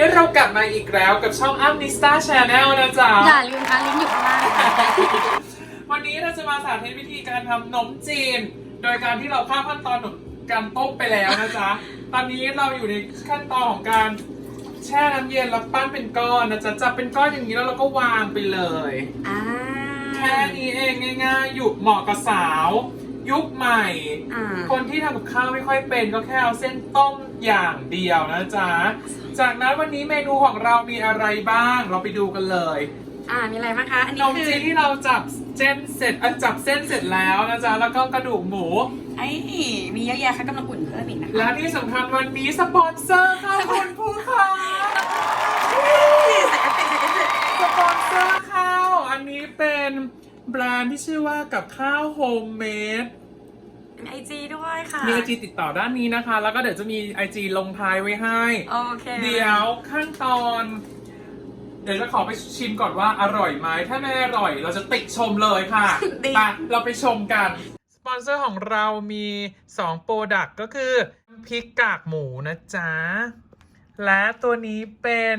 นี้เรากลับมาอีกแล้วกับช่องอัมนิสตาชาแนลนะจ๊ะ อย่าลืมค่ะลิงก์อยู่ข้างล่างนะคะวันนี้เราจะมาสาธิตวิธีการทำขนมจีน โดยการที่เราข้ามขั้นตอนการต้มไปแล้วนะจ๊ะ ตอนนี้เราอยู่ในขั้นตอนของการแช่น้ำเย็นแล้วปั้นเป็นก้อนนะจ๊ะจับเป็นก้อนอย่างนี้แล้วเราก็วางไปเลย อ่า แค่นี้เองง่ายๆ อยู่เหมาะกับสาว ยุคใหม่ อ่า คนที่ทำกับข้าวไม่ค่อยเป็นก็แค่เอาเส้นต้มอย่างเดียวนะจ๊ะ จากนั้นวันนี้เมนูของเรามีอะไรบ้าง เราไปดูกันเลย อ่า มีอะไรบ้างคะ อันขนี้นมคือจีนที่เราจับเส้นเสร็จเอ่อจับเส้นเสร็จแล้วนะจ๊ะ แล้วก็กระดูกหมู ไอ้มีเยอะแยะค่ะกำลังอุ่นเพิ่มอีกนะคะและที่สำคัญวันนี้สปอนเซอร์ค่ะคุณผู้ค้าสปอนเซอร์ข้าว อันนี้เป็นแบรนด์ที่ชื่อว่ากับข้าวโฮมเมด มีไอจีด้วยค่ะ มีไอจีติดต่อด้านนี้นะคะ แล้วก็เดี๋ยวจะมีไอจีลงท้ายไว้ให้ โอเคเดี๋ยวขั้นตอน เดี๋ยวจะขอไปชิมก่อนว่าอร่อยไหมถ้าไม่อร่อย เราจะติชมเลยค่ะดี ไปเราไปชมกัน สปอนเซอร์ของเรามี2โปรดักต์ก็คือพริกกากหมูนะจ๊ะ และตัวนี้เป็น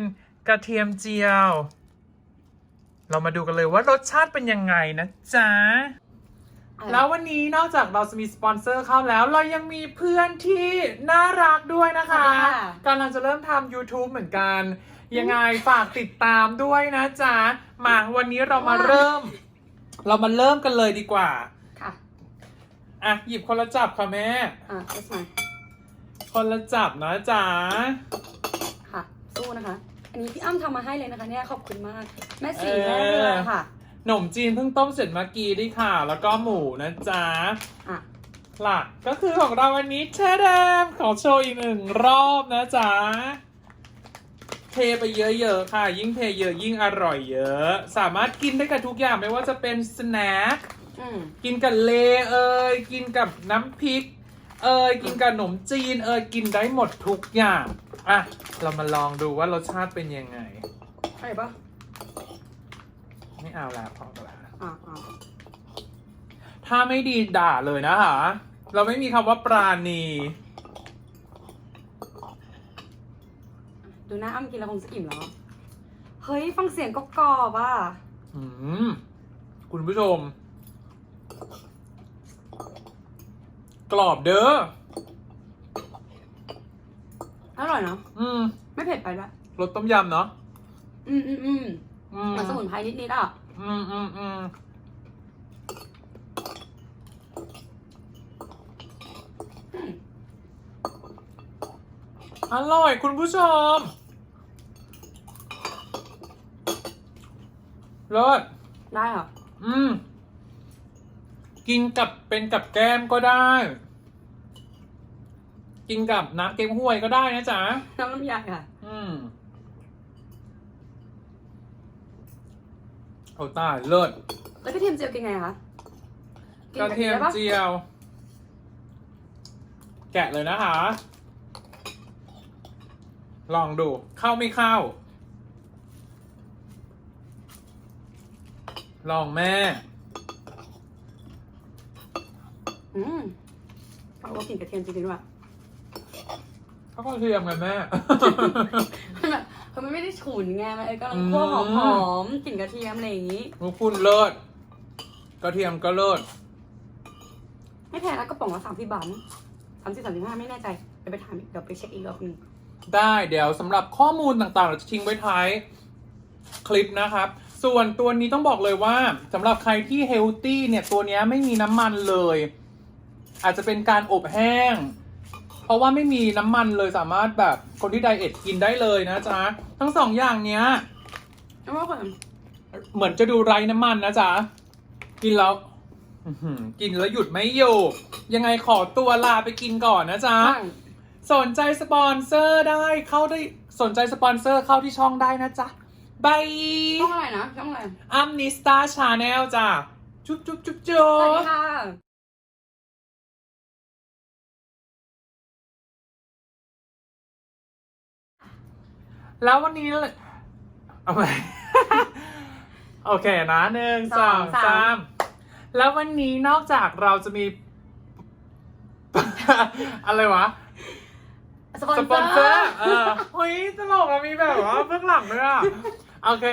กระเทียมเจียว เรามาดูกันเลยว่ารสชาติเป็นยังไงนะจ๊ะ แล้ววันนี้นอกจากเราจะมีสปอนเซอร์เข้าแล้ว เรายังมีเพื่อนที่น่ารักด้วยนะคะค่ะกำลังจะเริ่มทำ YouTube เหมือนกัน ยังไงฝากติดตามด้วยนะจ๊ะ มาวันนี้เรามาเริ่ม เรามาเริ่มกันเลยดีกว่า ค่ะ อะ หยิบคนละจับค่ะแม่ อ่าเอสมาคนละจับนะจ๊ะ ค่ะ สู้นะคะ อันนี้พี่อ้ำทำมาให้เลยนะคะ เนี่ยขอบคุณมาก แม่สีเออแม่เรือค่ะ ขนมจีนเพิ่งต้มเสร็จเมื่อกี้ด้วยค่ะ แล้วก็หมูนะจ๊ะอะ หลักก็คือของเราวันนี้เชดมขอโชว์อีกหนึ่งรอบนะจ๊ะ เทไปเยอะๆค่ะ ยิ่งเทเยอะยิ่งอร่อยเยอะ สามารถกินได้กับทุกอย่างไม่ว่าจะเป็นสแน็ค อืม กินกับเลเอยกินกับน้ำพริก เอยกินกับขนมจีน เอยกินได้หมดทุกอย่าง อะ เรามาลองดูว่ารสชาติเป็นยังไงอะไรปะ ไม่เอาละพอละอ่าอ่าถ้าไม่ดีด่าเลยนะคะเราไม่มีคำว่าปราณีดูหน้าอ้ำกินแล้วคงจะอิ่มแล้ว เฮ้ย ฟังเสียงก็กรอบอะอืมคุณผู้ชม กรอบเด้อ อร่อยเนาะอืม ไม่เผ็ดไปด้วยรสต้มยำเนาะ อืมอืมอืมอืม เหมือนสมุนไพรนิดๆอะ อืมอืมอืมอร่อยคุณผู้ชมรสได้ค่ะอืม กินกับเป็นกับแก้มก็ได้ กินกับน้ำเก๊กฮวยก็ได้นะจ๊ะ น้ำลำไยค่ะ อืมโอ้ตายเลิศแล้วกระเทียมเจียวกินไงคะกินกระบเทียมได้ปะเจียว แกะเลยนะคะ ลองดู เข้าไม่เข้า ลองแม่ อืมเอาว่ากินกระเทียมจริงๆด้วย เขาก็เทียมกันแม่ มันแบบเออมันไม่ได้ฉุนไงมันก็อืมพวกหอมๆกลิ่นกระเทียมอะไรอย่างงี้ ลูกคุณเลิศกระเทียมก็เลิศไม่แพงแล้วกระป๋องละสามสิบบาทสามสิบสามสิบห้าไม่แน่ใจเดี๋ยวไปถามอีกเดี๋ยวไปเช็คอีกรอบหนึงได้เดี๋ยวสำหรับข้อมูลต่างๆ เราจะทิ้งไว้ท้ายคลิปนะครับ ส่วนตัวนี้ต้องบอกเลยว่าสำหรับใครที่เฮลตี้เนี่ยตัวเนี้ยไม่มีน้ำมันเลย อาจจะเป็นการอบแห้งเพ ราะว่าไม่มีน้ำมันเลยสามารถแบบคนที่ไดเอทกินได้เลยนะจ๊ะ ทั้งสองอย่างเนี้ยแล้วว่าคนเหมือนจะดูไร้น้ำมันนะจ๊ะ กินแล้วอื้อหือกินแล้วหยุดไม่อยู่ ยังไงขอตัวลาไปกินก่อนนะจ๊ะ สนใจสปอนเซอร์ได้เข้าได้สนใจสปอนเซอร์เข้าที่ช่องได้นะจ๊ะบายช่องอะไรนะช่องอะไรอัมนิสตาชาแนลจ้ะ จุ๊บจุ๊บจุ๊บจุ๊สวัสดีบค่ะ แล้ววันนี้เลยเอาไปโอเคนะหนึ่งสองสามแล้ววันนี้นอกจากเราจะมี อะไรวะสปอนสเซปอนเซออร์ร์เออเฮ้ยตลกอะมีแบบว่าเบื้องหลังด้วยอะโอเค